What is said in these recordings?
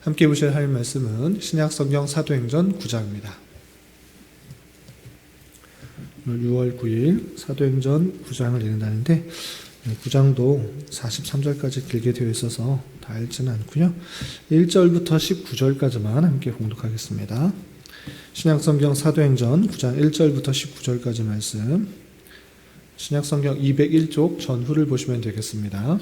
함께 보실 할 말씀은 신약 성경 사도행전 9장입니다. 6월 9일 사도행전 9장을 읽는다는데 9장도 43절까지 길게 되어 있어서 다 읽지는 않고요. 1절부터 19절까지만 함께 공독하겠습니다. 신약성경 사도행전 9장 1절부터 19절까지 말씀 신약성경 201쪽 전후를 보시면 되겠습니다.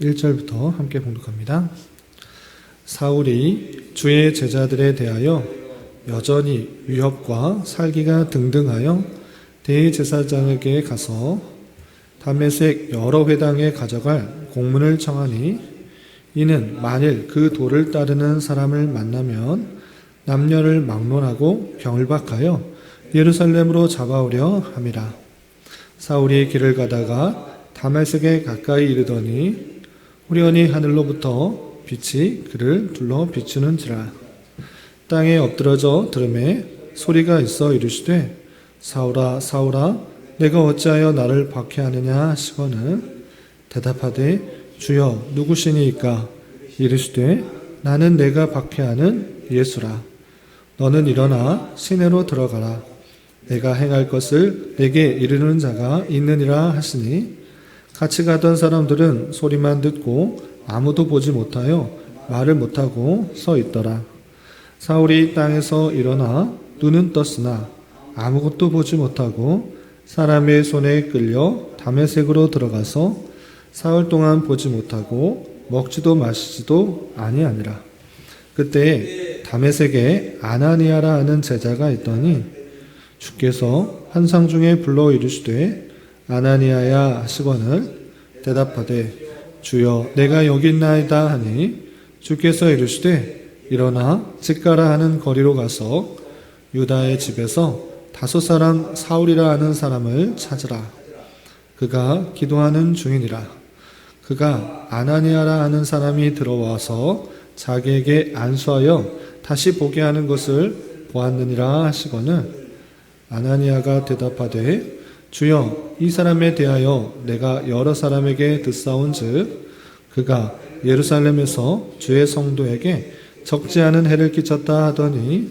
1절부터 함께 봉독합니다. 사울이 주의 제자들에 대하여 여전히 위협과 살기가 등등하여 대제사장에게 가서 담메색 여러 회당에 가져갈 공문을 청하니 이는 만일 그 도를 따르는 사람을 만나면 남녀를 막론하고 병을박하여 예루살렘으로 잡아오려 함이라. 사울이 길을 가다가 다메섹에 가까이 이르더니 후련히 하늘로부터 빛이 그를 둘러 비추는지라. 땅에 엎드러져 들음에 소리가 있어 이르시되 사울아 사울아 내가 어찌하여 나를 박해하느냐 하시거늘 대답하되 주여 누구시니까? 이르시되 나는 내가 박해하는 예수라. 너는 일어나 시내로 들어가라. 내가 행할 것을 내게 이르는 자가 있느니라 하시니 같이 가던 사람들은 소리만 듣고 아무도 보지 못하여 말을 못하고 서 있더라 사울이 땅에서 일어나 눈은 떴으나 아무것도 보지 못하고 사람의 손에 끌려 담에색으로 들어가서 사흘 동안 보지 못하고 먹지도 마시지도 아니하니라. 그때 담에색에 아나니아라 하는 제자가 있더니 주께서 환상 중에 불러 이르시되 아나니아야 하시거늘 대답하되 주여 내가 여기 있나이다 하니 주께서 이르시되 일어나 집가라 하는 거리로 가서 유다의 집에서 다섯 사람 사울이라 하는 사람을 찾으라. 그가 기도하는 중이니라. 그가 아나니아라 하는 사람이 들어와서 자기에게 안수하여 다시 보게 하는 것을 보았느니라 하시거늘 아나니아가 대답하되 주여 이 사람에 대하여 내가 여러 사람에게 듣사온즉 그가 예루살렘에서 주의 성도에게 적지 않은 해를 끼쳤다 하더니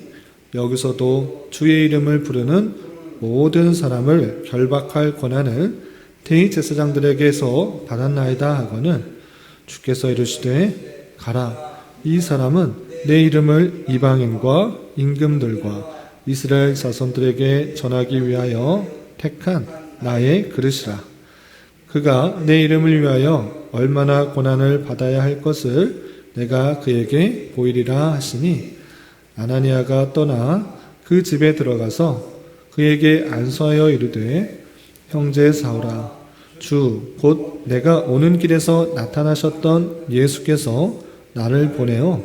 여기서도 주의 이름을 부르는 모든 사람을 결박할 권한을 대제사장들에게서 받았나이다 하거는 주께서 이르시되 가라 이 사람은 내 이름을 이방인과 임금들과 이스라엘 자손들에게 전하기 위하여 택한 나의 그릇이라. 그가 내 이름을 위하여 얼마나 고난을 받아야 할 것을 내가 그에게 보이리라 하시니 아나니아가 떠나 그 집에 들어가서 그에게 안수하여 이르되 형제 사울아 주곧 내가 오는 길에서 나타나셨던 예수께서 나를 보내어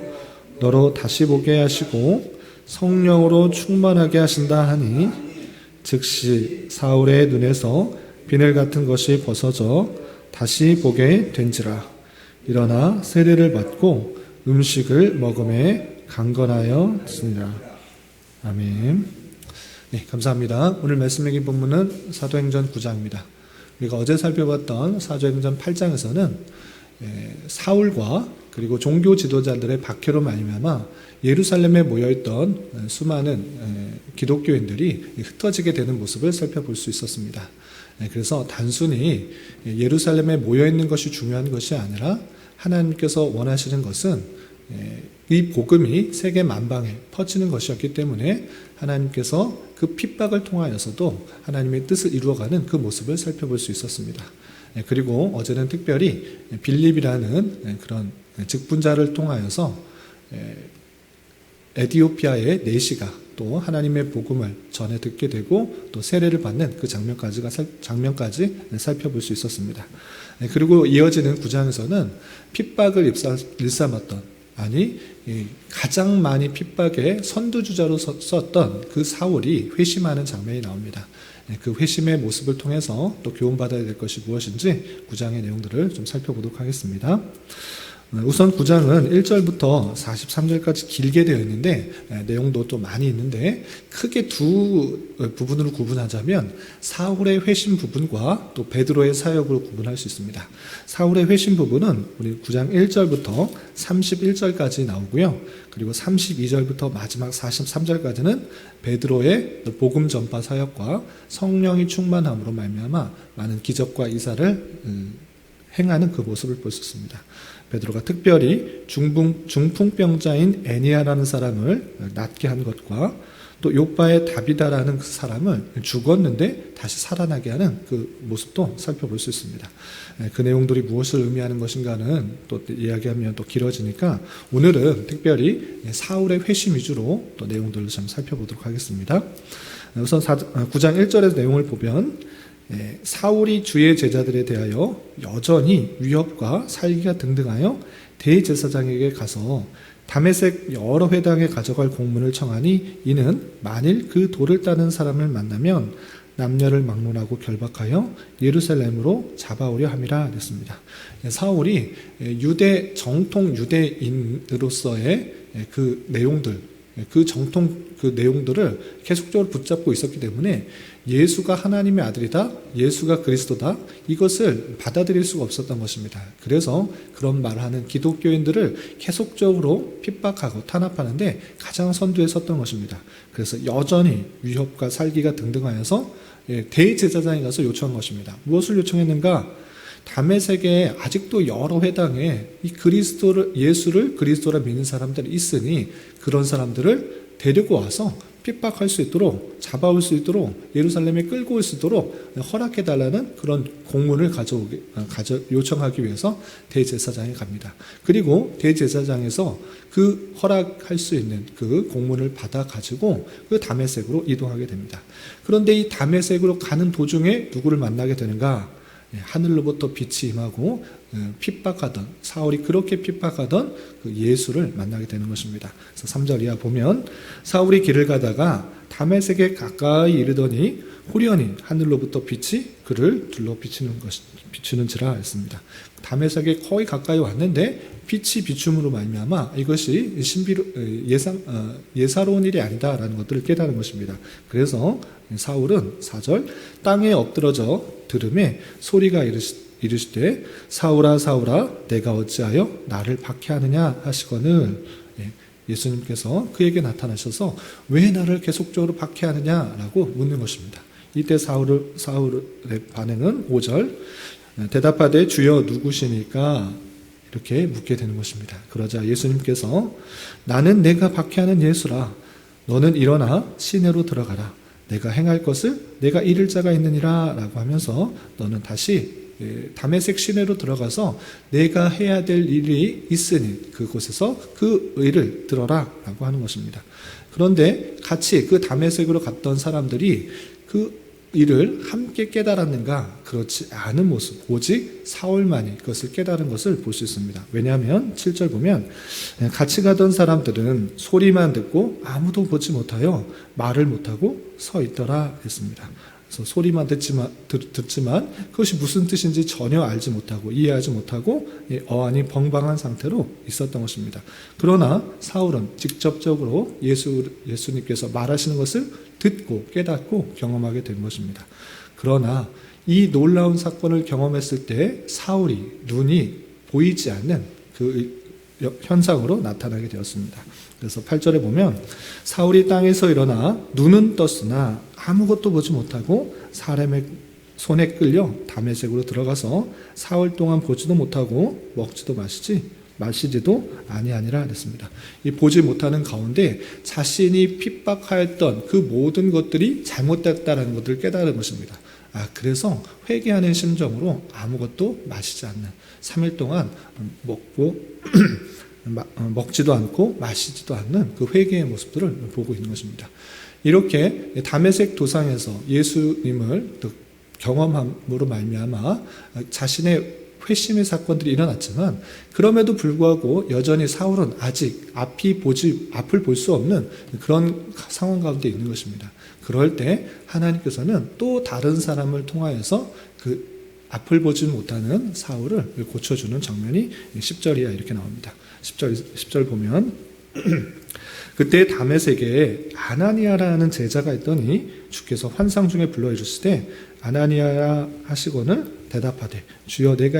너로 다시 보게 하시고 성령으로 충만하게 하신다 하니 즉시 사울의 눈에서 비늘 같은 것이 벗어져 다시 보게 된지라 일어나 세례를 받고 음식을 먹음에 강건하였습니다. 아멘. 네, 감사합니다. 오늘 말씀 읽은 본문은 사도행전 9장입니다. 우리가 어제 살펴봤던 사도행전 8장에서는 사울과 그리고 종교 지도자들의 박해로 말미암아 예루살렘에 모여있던 수많은 기독교인들이 흩어지게 되는 모습을 살펴볼 수 있었습니다. 그래서 단순히 예루살렘에 모여 있는 것이 중요한 것이 아니라 하나님께서 원하시는 것은 이 복음이 세계 만방에 퍼지는 것이었기 때문에 하나님께서 그 핍박을 통하여서도 하나님의 뜻을 이루어가는 그 모습을 살펴볼 수 있었습니다. 그리고 어제는 특별히 빌립이라는 그런 직분자를 통하여서 에디오피아의 내시가 또 하나님의 복음을 전해 듣게 되고 또 세례를 받는 그 장면까지가 장면까지 살펴볼 수 있었습니다. 그리고 이어지는 구장에서는 핍박을 일삼았던 아니 가장 많이 핍박의 선두주자로 썼던 그 사울이 회심하는 장면이 나옵니다. 그 회심의 모습을 통해서 또 교훈받아야 될 것이 무엇인지 구장의 내용들을 좀 살펴보도록 하겠습니다. 우선 9장은 1절부터 43절까지 길게 되어 있는데 에, 내용도 또 많이 있는데 크게 두 부분으로 구분하자면 사울의 회심 부분과 또 베드로의 사역으로 구분할 수 있습니다. 사울의 회심 부분은 우리 9장 1절부터 31절까지 나오고요. 그리고 32절부터 마지막 43절까지는 베드로의 복음 전파 사역과 성령이 충만함으로 말미암아 많은 기적과 이사를 음, 행하는 그 모습을 볼 수 있습니다. 베드로가 특별히 중풍, 중풍병자인 애니아라는 사람을 낫게 한 것과 또 요바의 다비다라는 그 사람을 죽었는데 다시 살아나게 하는 그 모습도 살펴볼 수 있습니다. 예, 그 내용들이 무엇을 의미하는 것인가는 또 이야기하면 또 길어지니까 오늘은 특별히 사울의 회심 위주로 또 내용들을 좀 살펴보도록 하겠습니다. 우선 9장 1절의 내용을 보면 예, 사울이 주의 제자들에 대하여 여전히 위협과 살기가 등등하여 대제사장에게 가서 담에색 여러 회당에 가져갈 공문을 청하니 이는 만일 그 돌을 따는 사람을 만나면 남녀를 막론하고 결박하여 예루살렘으로 잡아오려 함이라 했습니다. 예, 사울이 유대 정통 유대인으로서의 그 내용들 그 정통 그 내용들을 계속적으로 붙잡고 있었기 때문에 예수가 하나님의 아들이다, 예수가 그리스도다, 이것을 받아들일 수가 없었던 것입니다. 그래서 그런 말을 하는 기독교인들을 계속적으로 핍박하고 탄압하는데 가장 선두에 섰던 것입니다. 그래서 여전히 위협과 살기가 등등하여서 예, 대제사장에 가서 요청한 것입니다. 무엇을 요청했는가? 담에색에 아직도 여러 회당에 이 그리스도를 예수를 그리스도라 믿는 사람들이 있으니 그런 사람들을 데리고 와서 핍박할 수 있도록 잡아올 수 있도록 예루살렘에 끌고 올 수 있도록 허락해 달라는 그런 공문을 가져오기 가져 요청하기 위해서 대제사장에 갑니다. 그리고 대제사장에서 그 허락할 수 있는 그 공문을 받아 가지고 그 담에색으로 이동하게 됩니다. 그런데 이 담에색으로 가는 도중에 누구를 만나게 되는가? 예, 하늘로부터 빛이 임하고 어, 핍박하던 사울이 그렇게 핍박하던 그 예수를 만나게 되는 것입니다. 그래서 3절 이하 보면 사울이 길을 가다가 담에색에 가까이 이르더니 호련히 하늘로부터 빛이 그를 둘러 비치는 것 비추는지라 했습니다. 담에색에 거의 가까이 왔는데 빛이 비춤으로 말미암아 이것이 신비로 어, 예상 어, 예사로운 일이 아니다라는 것들을 깨달은 것입니다. 그래서 사울은 4절 땅에 엎드러져 들음에 소리가 이르시 되 사울아 사울아 내가 어찌하여 나를 박해하느냐 하시거늘 예, 예수님께서 그에게 나타나셔서 왜 나를 계속적으로 박해하느냐라고 묻는 것입니다. 이때 사울, 사울의 반응은 5절 대답하되 주여 누구시니까 이렇게 묻게 되는 것입니다. 그러자 예수님께서 나는 내가 박해하는 예수라 너는 일어나 시내로 들어가라 내가 행할 것을 내가 이를 자가 있느니라 라고 하면서 너는 다시 예, 담에색 시내로 들어가서 내가 해야 될 일이 있으니 그곳에서 그 의를 들어라 라고 하는 것입니다. 그런데 같이 그 담에색으로 갔던 사람들이 그 이를 함께 깨달았는가? 그렇지 않은 모습. 오직 사울만이 그것을 깨달은 것을 볼 수 있습니다. 왜냐하면 7절 보면 같이 가던 사람들은 소리만 듣고 아무도 보지 못하여 말을 못하고 서 있더라 했습니다. 그래서 소리만 듣지만, 듣 지만 그것이 무슨 뜻인지 전혀 알지 못하고 이해하지 못하고 어안이 벙벙한 상태로 있었던 것입니다. 그러나 사울은 직접적으로 예수, 예수님께서 말하시는 것을 듣고 깨닫고 경험하게 된 것입니다. 그러나 이 놀라운 사건을 경험했을 때 사울이 눈이 보이지 않는 그 현상으로 나타나게 되었습니다. 그래서 8절에 보면 사울이 땅에서 일어나 눈은 떴으나 아무것도 보지 못하고 사람의 손에 끌려 담에색으로 들어가서 사흘 동안 보지도 못하고 먹지도 마시지 마시지도 아니하니라 그랬습니다. 이 보지 못하는 가운데 자신이 핍박하였던 그 모든 것들이 잘못됐다라는 것을 깨달은 것입니다. 아, 그래서 회개하는 심정으로 아무것도 마시지 않는 3일 동안 먹고 어, 먹지도 않고 마시지도 않는 그 회개의 모습들을 보고 있는 것입니다. 이렇게 담에색 도상에서 예수님을 경험함으로 말미암아 자신의 회심의 사건들이 일어났지만 그럼에도 불구하고 여전히 사울은 아직 앞이 보지 앞을 볼 수 없는 그런 상황 가운데 있는 것입니다. 그럴 때 하나님께서는 또 다른 사람을 통하여서 그 앞을 보지 못하는 사울을 고쳐주는 장면이 10절 이야 이렇게 나옵니다. 10절, 10절 보면 그때 다메섹에 아나니아라는 제자가 있더니 주께서 환상 중에 불러 이르시되 아나니아야 하시거늘 대답하되 주여 내가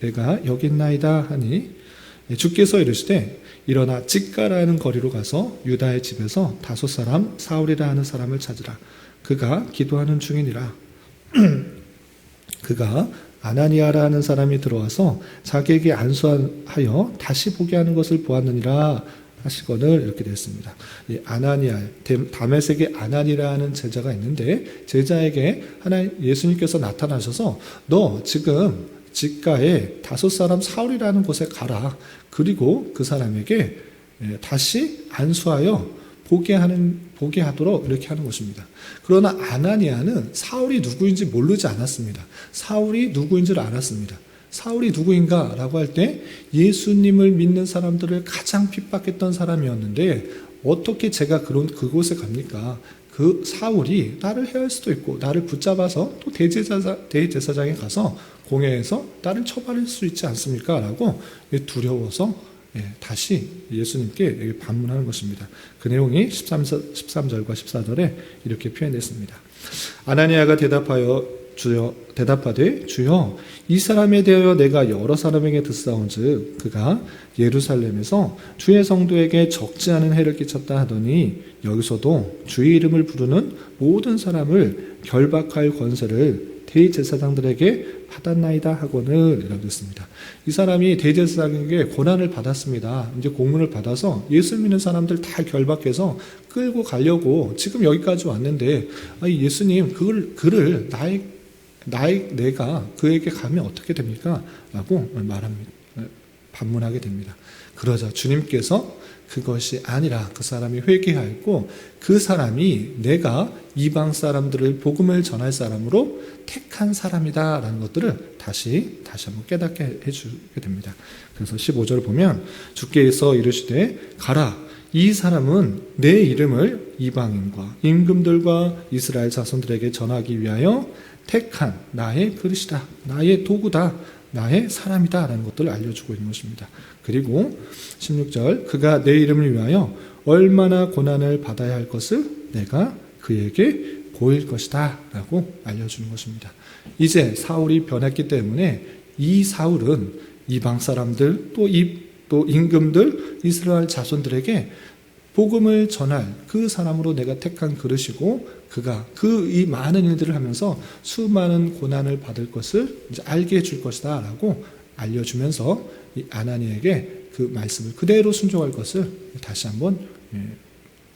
내가 여기 있나이다 하니 주께서 이르시되 일어나 직가라는 거리로 가서 유다의 집에서 다섯 사람 사울이라 하는 사람을 찾으라. 그가 기도하는 중이니라. 그가 아나니아라는 사람이 들어와서 자기에게 안수하여 다시 보게 하는 것을 보았느니라 하시거늘 이렇게 됐습니다. 이 아나니아 다메섹에 아나니라는 제자가 있는데 제자에게 하나 예수님께서 나타나셔서 너 지금 직가에 다섯 사람 사울이라는 곳에 가라. 그리고 그 사람에게 예, 다시 안수하여 보게 하는 보게 하도록 이렇게 하는 것입니다. 그러나 아나니아는 사울이 누구인지 모르지 않았습니다. 사울이 누구인지를 알았습니다. 사울이 누구인가 라고 할 때 예수님을 믿는 사람들을 가장 핍박했던 사람이었는데 어떻게 제가 그런 그곳에 갑니까? 그 사울이 나를 해할 수도 있고 나를 붙잡아서 또 대제사장, 대제사장에 가서 공회에서 나를 처벌할 수 있지 않습니까? 라고 두려워서 예, 다시 예수님께 반문하는 것입니다. 그 내용이 13, 13절과 14절에 이렇게 표현됐습니다. 아나니아가 대답하여 주여 대답하되 주여 이 사람에 대하여 내가 여러 사람에게 듣사온즉 그가 예루살렘에서 주의 성도에게 적지 않은 해를 끼쳤다 하더니 여기서도 주의 이름을 부르는 모든 사람을 결박할 권세를 대제사장들에게 받았나이다 하고는 이라고 했습니다. 이 사람이 대제사장에게 고난을 받았습니다. 이제 공문을 받아서 예수 믿는 사람들 다 결박해서 끌고 가려고 지금 여기까지 왔는데 예수님 그걸 그를 나의 나의 내가 그에게 가면 어떻게 됩니까? 라고 말합니다. 반문하게 됩니다. 그러자 주님께서 그것이 아니라 그 사람이 회개하였고 그 사람이 내가 이방 사람들을 복음을 전할 사람으로 택한 사람이다라는 것들을 다시 다시 한번 깨닫게 해주게 됩니다. 그래서 15절을 보면 주께서 이르시되 가라 이 사람은 내 이름을 이방인과 임금들과 이스라엘 자손들에게 전하기 위하여 택한 나의 그릇이다. 나의 도구다. 나의 사람이다. 라는 것들을 알려주고 있는 것입니다. 그리고 16절, 그가 내 이름을 위하여 얼마나 고난을 받아야 할 것을 내가 그에게 보일 것이다. 라고 알려주는 것입니다. 이제 사울이 변했기 때문에 이 사울은 이방 사람들, 또, 이, 또 임금들, 이스라엘 자손들에게 복음을 전할 그 사람으로 내가 택한 그릇이고 그가 그 이 많은 일들을 하면서 수많은 고난을 받을 것을 이제 알게 해줄 것이다 라고 알려주면서 이 아나니에게 그 말씀을 그대로 순종할 것을 다시 한번 예,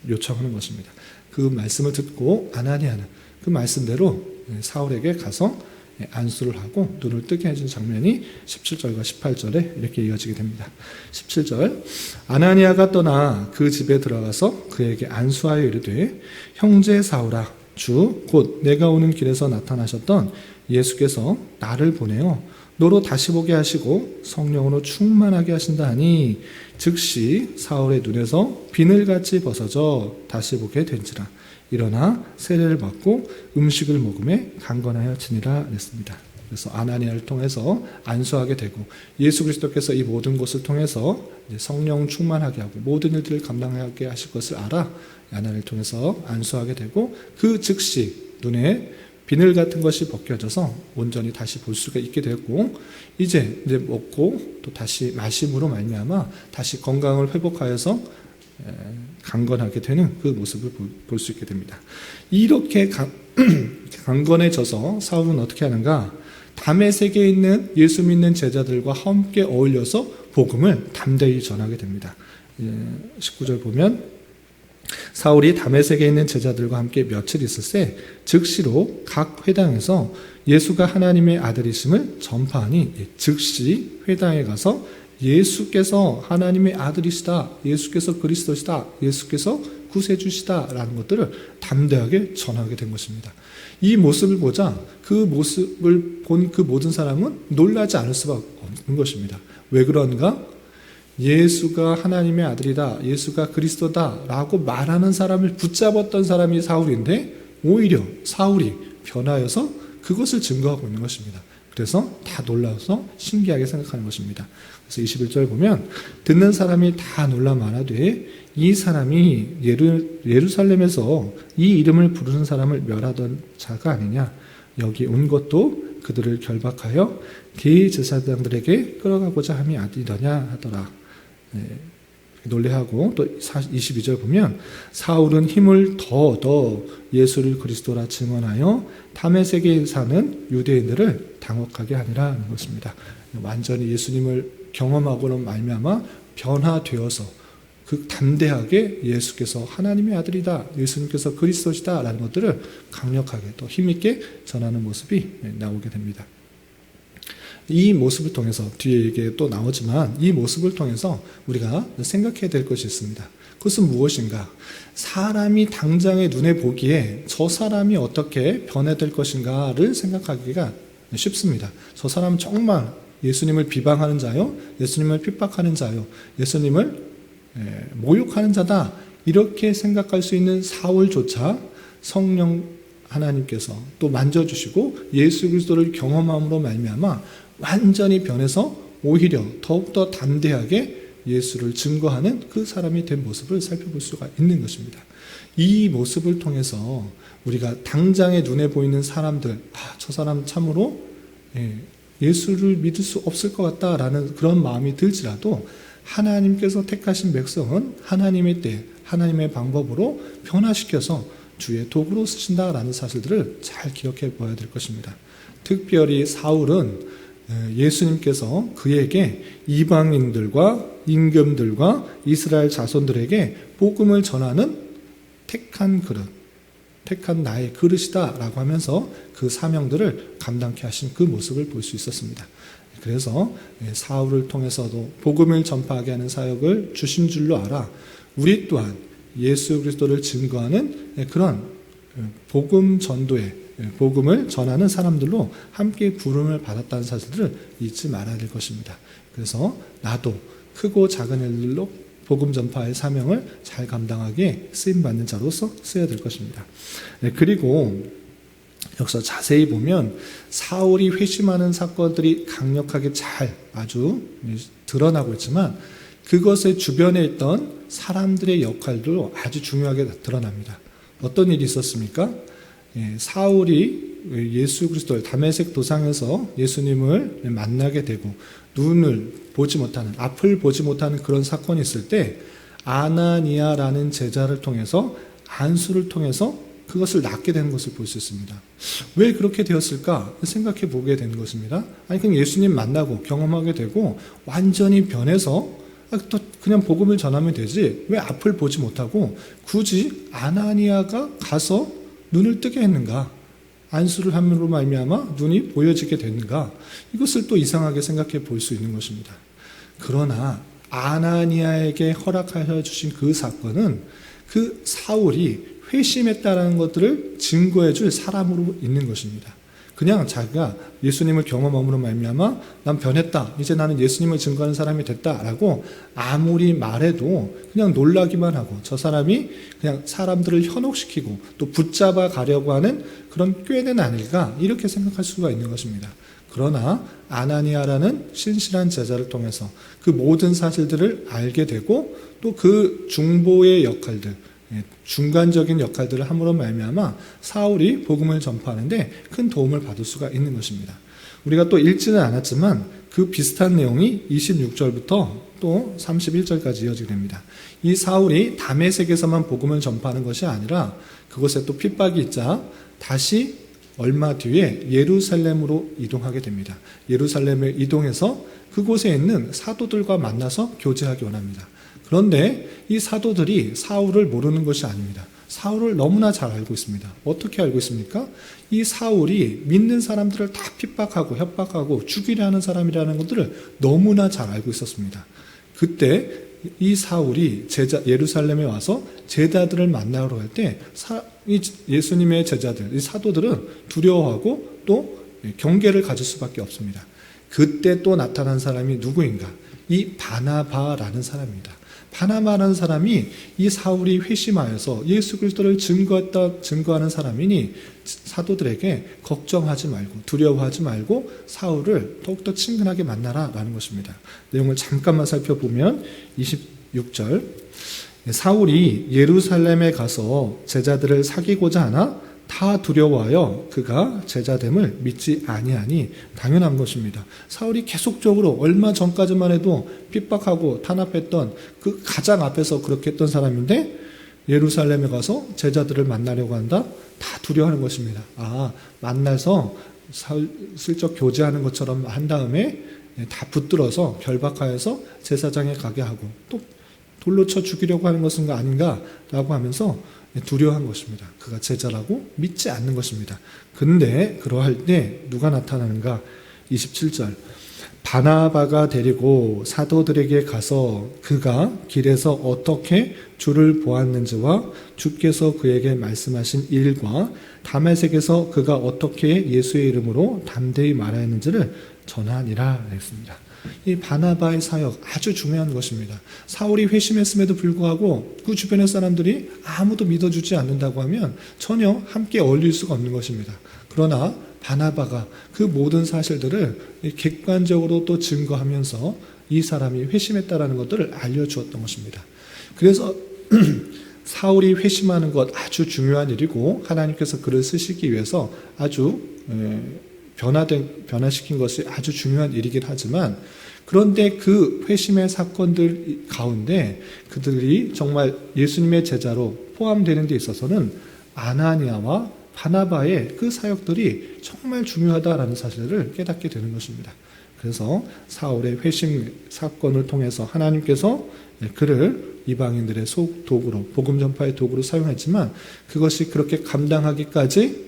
요청하는 것입니다. 그 말씀을 듣고 아나니아는 그 말씀대로 예, 사울에게 가서 예, 안수를 하고 눈을 뜨게 해준 장면이 17절과 18절에 이렇게 이어지게 됩니다. 17절 아나니아가 떠나 그 집에 들어가서 그에게 안수하여 이르되 형제 사울아 주곧 내가 오는 길에서 나타나셨던 예수께서 나를 보내어 너로 다시 보게 하시고 성령으로 충만하게 하신다 하니 즉시 사울의 눈에서 비늘같이 벗어져 다시 보게 된지라 일어나 세례를 받고 음식을 먹음에 강건하여 지니라 그랬습니다. 그래서 아나니아를 통해서 안수하게 되고 예수 그리스도께서 이 모든 것을 통해서 성령 충만하게 하고 모든 일들을 감당하게 하실 것을 알아 아나니아를 통해서 안수하게 되고 그 즉시 눈에 비늘 같은 것이 벗겨져서 온전히 다시 볼 수가 있게 되었고 이제 이제 먹고 또 다시 마심으로 말미암아 다시 건강을 회복하여서 강건하게 되는 그 모습을 볼 수 있게 됩니다. 이렇게 강건해져서 사울은 어떻게 하는가? 담의 세계에 있는 예수 믿는 제자들과 함께 어울려서 복음을 담대히 전하게 됩니다. 19절 보면 사울이 담에색에 있는 제자들과 함께 며칠 있을새 즉시로 각 회당에서 예수가 하나님의 아들이심을 전파하니 즉시 회당에 가서 예수께서 하나님의 아들이시다. 예수께서 그리스도시다. 예수께서 구세주시다라는 것들을 담대하게 전하게 된 것입니다. 이 모습을 보자 그 모습을 본 그 모든 사람은 놀라지 않을 수밖에 없는 것입니다. 왜 그런가? 예수가 하나님의 아들이다. 예수가 그리스도다. 라고 말하는 사람을 붙잡았던 사람이 사울인데 오히려 사울이 변하여서 그것을 증거하고 있는 것입니다. 그래서 다 놀라서 신기하게 생각하는 것입니다. 그래서 21절 보면 듣는 사람이 다 놀라 말하되 이 사람이 예루, 예루살렘에서 이 이름을 부르는 사람을 멸하던 자가 아니냐 여기 온 것도 그들을 결박하여 개 제사장들에게 끌어가고자 함이 아니더냐 하더라. 네, 놀래하고 또 22절 보면 사울은 힘을 더 더 예수를 그리스도라 증언하여 다메섹에 사는 유대인들을 당혹하게 하니라 것입니다. 완전히 예수님을 경험하고는 말미암아 변화되어서 그 담대하게 예수께서 하나님의 아들이다, 예수님께서 그리스도시다라는 것들을 강력하게 또 힘있게 전하는 모습이 나오게 됩니다. 이 모습을 통해서 뒤에 이게 또 나오지만 이 모습을 통해서 우리가 생각해야 될 것이 있습니다. 그것은 무엇인가? 사람이 당장의 눈에 보기에 저 사람이 어떻게 변해될 것인가를 생각하기가 쉽습니다. 저 사람은 정말 예수님을 비방하는 자요, 예수님을 핍박하는 자요, 예수님을 모욕하는 자다. 이렇게 생각할 수 있는 사울조차 성령 하나님께서 또 만져주시고 예수 그리스도를 경험함으로 말미암아 완전히 변해서 오히려 더욱더 담대하게 예수를 증거하는 그 사람이 된 모습을 살펴볼 수가 있는 것입니다. 이 모습을 통해서 우리가 당장의 눈에 보이는 사람들, 아, 저 사람 참으로 예 수를 믿을 수 없을 것 같다라는 그런 마음이 들지라도 하나님께서 택하신 백성은 하나님의 때, 하나님의 방법으로 변화시켜서 주의 도구로 쓰신다라는 사실들을 잘 기억해 보아야 될 것입니다. 특별히 사울은 예수님께서 그에게 이방인들과 임금들과 이스라엘 자손들에게 복음을 전하는 택한 그릇, 택한 나의 그릇이다라고 하면서 그 사명들을 감당케 하신 그 모습을 볼 수 있었습니다. 그래서 사울을 통해서도 복음을 전파하게 하는 사역을 주신 줄로 알아 우리 또한 예수 그리스도를 증거하는 그런 복음 전도의 복음을 전하는 사람들로 함께 부름을 받았다는 사실들을 잊지 말아야 될 것입니다. 그래서 나도 크고 작은 일들로 복음 전파의 사명을 잘 감당하기에 쓰임 받는 자로서 써야 될 것입니다. 그리고 여기서 자세히 보면 사울이 회심하는 사건들이 강력하게 잘 아주 드러나고 있지만 그것의 주변에 있던 사람들의 역할도 아주 중요하게 드러납니다. 어떤 일이 있었습니까? 예, 사울이 예수 그리스도를 담에색 도상에서 예수님을 만나게 되고 눈을 보지 못하는 앞을 보지 못하는 그런 사건이 있을 때 아나니아라는 제자를 통해서 안수를 통해서 그것을 낳게 되는 것을 볼 수 있습니다. 왜 그렇게 되었을까 생각해 보게 되는 것입니다. 아니 그럼 예수님 만나고 경험하게 되고 완전히 변해서 아, 또 그냥 복음을 전하면 되지 왜 앞을 보지 못하고 굳이 아나니아가 가서 눈을 뜨게 했는가? 안수를 함으로 말미암아 눈이 보여지게 됐는가? 이것을 또 이상하게 생각해 볼 수 있는 것입니다. 그러나 아나니아에게 허락하여 주신 그 사건은 그 사울이 회심했다라는 것들을 증거해 줄 사람으로 있는 것입니다. 그냥 자기가 예수님을 경험함으로 말미암아 난 변했다. 이제 나는 예수님을 증거하는 사람이 됐다라고 아무리 말해도 그냥 놀라기만 하고 저 사람이 그냥 사람들을 현혹시키고 또 붙잡아 가려고 하는 그런 꾀는 아닐까 이렇게 생각할 수가 있는 것입니다. 그러나 아나니아라는 신실한 제자를 통해서 그 모든 사실들을 알게 되고 또 그 중보의 역할들 예, 중간적인 역할들을 함으로 말미암아 사울이 복음을 전파하는데 큰 도움을 받을 수가 있는 것입니다. 우리가 또 읽지는 않았지만 그 비슷한 내용이 26절부터 또 31절까지 이어지게 됩니다. 이 사울이 담의세계에서만 복음을 전파하는 것이 아니라 그곳에 또 핍박이 있자 다시 얼마 뒤에 예루살렘으로 이동하게 됩니다. 예루살렘에 이동해서 그곳에 있는 사도들과 만나서 교제하기 원합니다. 그런데 이 사도들이 사울을 모르는 것이 아닙니다. 사울을 너무나 잘 알고 있습니다. 어떻게 알고 있습니까? 이 사울이 믿는 사람들을 다 핍박하고 협박하고 죽이려 하는 사람이라는 것들을 너무나 잘 알고 있었습니다. 그때 이 사울이 제자 예루살렘에 와서 제자들을 만나러 갈 때 예수님의 제자들, 이 사도들은 두려워하고 또 경계를 가질 수밖에 없습니다. 그때 또 나타난 사람이 누구인가? 이 바나바라는 사람입니다. 바나바라는 사람이 이 사울이 회심하여서 예수 그리스도를 증거했다 증거하는 사람이니 사도들에게 걱정하지 말고 두려워하지 말고 사울을 더욱더 친근하게 만나라라는 것입니다. 내용을 잠깐만 살펴보면 26절 사울이 예루살렘에 가서 제자들을 사귀고자 하나 다 두려워하여 그가 제자됨을 믿지 아니하니 당연한 것입니다. 사울이 계속적으로 얼마 전까지만 해도 핍박하고 탄압했던 그 가장 앞에서 그렇게 했던 사람인데 예루살렘에 가서 제자들을 만나려고 한다? 다 두려워하는 것입니다. 아, 만나서 슬쩍 교제하는 것처럼 한 다음에 다 붙들어서 결박하여서 제사장에 가게 하고 또 돌로 쳐 죽이려고 하는 것은 아닌가라고 하면서 두려워한 것입니다. 그가 제자라고 믿지 않는 것입니다. 근데 그러할 때 누가 나타나는가? 27절. 바나바가 데리고 사도들에게 가서 그가 길에서 어떻게 주를 보았는지와 주께서 그에게 말씀하신 일과 다메섹에서 그가 어떻게 예수의 이름으로 담대히 말하였는지를 전하니라 했습니다. 이 바나바의 사역 아주 중요한 것입니다. 사울이 회심했음에도 불구하고 그 주변의 사람들이 아무도 믿어주지 않는다고 하면 전혀 함께 어울릴 수가 없는 것입니다. 그러나 바나바가 그 모든 사실들을 객관적으로 또 증거하면서 이 사람이 회심했다라는 것들을 알려주었던 것입니다. 그래서 사울이 회심하는 것 아주 중요한 일이고 하나님께서 그를 쓰시기 위해서 아주 변화된, 변화시킨 것이 아주 중요한 일이긴 하지만 그런데 그 회심의 사건들 가운데 그들이 정말 예수님의 제자로 포함되는 데 있어서는 아나니아와 바나바의 그 사역들이 정말 중요하다라는 사실을 깨닫게 되는 것입니다. 그래서 사울의 회심 사건을 통해서 하나님께서 그를 이방인들의 속 도구로 복음 전파의 도구로 사용했지만 그것이 그렇게 감당하기까지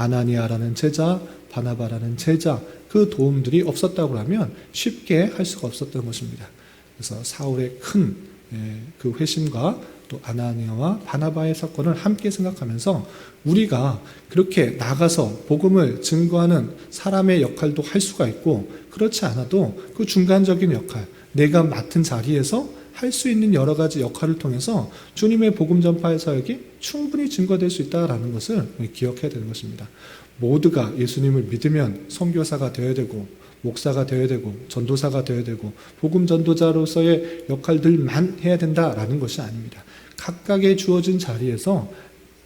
아나니아라는 제자, 바나바라는 제자 그 도움들이 없었다고 하면 쉽게 할 수가 없었던 것입니다. 그래서 사울의 큰그 예, 회심과 또 아나니아와 바나바의 사건을 함께 생각하면서 우리가 그렇게 나가서 복음을 증거하는 사람의 역할도 할 수가 있고 그렇지 않아도 그 중간적인 역할 내가 맡은 자리에서 할 수 있는 여러 가지 역할을 통해서 주님의 복음 전파의 사역이 충분히 증거될 수 있다라는 것을 기억해야 되는 것입니다. 모두가 예수님을 믿으면 선교사가 되어야 되고 목사가 되어야 되고 전도사가 되어야 되고 복음 전도자로서의 역할들만 해야 된다라는 것이 아닙니다. 각각의 주어진 자리에서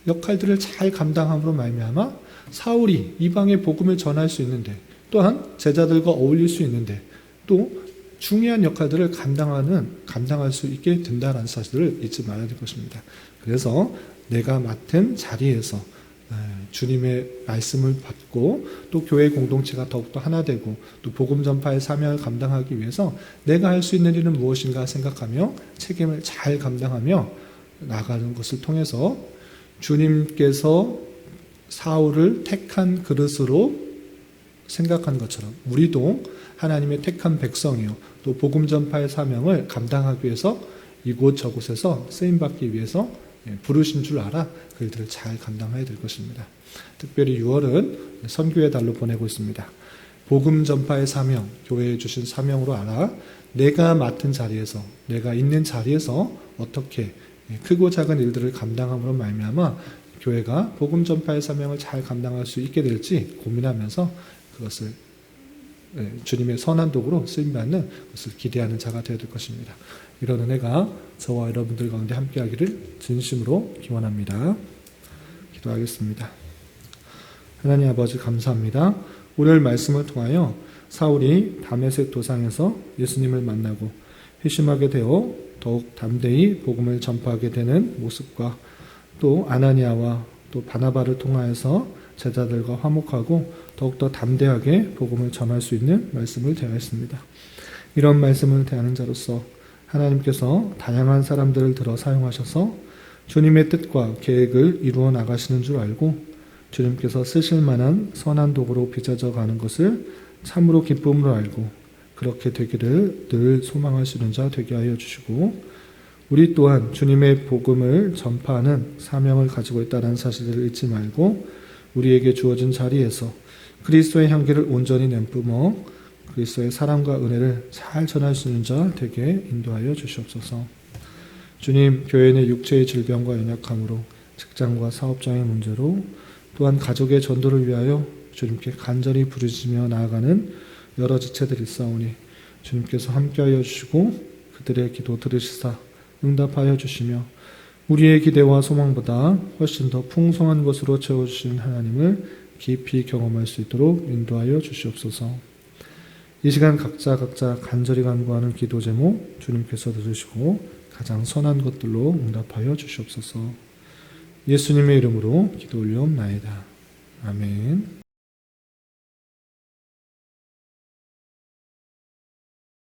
역할들을 잘 감당함으로 말미암아 사울이 이방의 복음을 전할 수 있는데 또한 제자들과 어울릴 수 있는데 또 중요한 역할들을 감당하는 감당할 수 있게 된다는 사실을 잊지 말아야 될 것입니다. 그래서 내가 맡은 자리에서 네, 주님의 말씀을 받고 또 교회 공동체가 더욱더 하나 되고 또 복음 전파의 사명을 감당하기 위해서 내가 할 수 있는 일은 무엇인가 생각하며 책임을 잘 감당하며 나가는 것을 통해서 주님께서 사울을 택한 그릇으로 생각한 것처럼 우리도 하나님의 택한 백성이요 또 복음 전파의 사명을 감당하기 위해서 이곳 저곳에서 쓰임 받기 위해서 예, 부르신 줄 알아 그 일들을 잘 감당해야 될 것입니다. 특별히 6월은 선교의 달로 보내고 있습니다. 복음 전파의 사명, 교회에 주신 사명으로 알아 내가 맡은 자리에서 내가 있는 자리에서 어떻게 크고 작은 일들을 감당함으로 말미암아 교회가 복음 전파의 사명을 잘 감당할 수 있게 될지 고민하면서 그것을 예, 주님의 선한 도구로 쓰임 받는 것을 기대하는 자가 되어야 될 것입니다. 이런 은혜가 저와 여러분들 가운데 함께하기를 진심으로 기원합니다. 기도하겠습니다. 하나님 아버지 감사합니다. 오늘 말씀을 통하여 사울이 다메섹 도상에서 예수님을 만나고 회심하게 되어 더욱 담대히 복음을 전파하게 되는 모습과 또 아나니아와 또 바나바를 통하여서 제자들과 화목하고 더욱더 담대하게 복음을 전할 수 있는 말씀을 대하였습니다. 이런 말씀을 대하는 자로서 하나님께서 다양한 사람들을 들어 사용하셔서 주님의 뜻과 계획을 이루어 나가시는 줄 알고 주님께서 쓰실 만한 선한 도구로 빚어져 가는 것을 참으로 기쁨으로 알고 그렇게 되기를 늘 소망하시는 자 되게 하여 주시고 우리 또한 주님의 복음을 전파하는 사명을 가지고 있다는 사실을 잊지 말고 우리에게 주어진 자리에서 그리스도의 향기를 온전히 내뿜어 그리스도의 사랑과 은혜를 잘 전할 수 있는 자 되게 인도하여 주시옵소서. 주님, 교회 내 육체의 질병과 연약함으로 직장과 사업장의 문제로 또한 가족의 전도를 위하여 주님께 간절히 부르짖으며 나아가는 여러 지체들이 있사오니 주님께서 함께하여 주시고 그들의 기도 들으시사 응답하여 주시며 우리의 기대와 소망보다 훨씬 더 풍성한 것으로 채워주신 하나님을 깊이 경험할 수 있도록 인도하여 주시옵소서. 이 시간 각자 각자 간절히 간구하는 기도 제목 주님께서 들으시고 가장 선한 것들로 응답하여 주시옵소서. 예수님의 이름으로 기도 올려옵나이다. 아멘.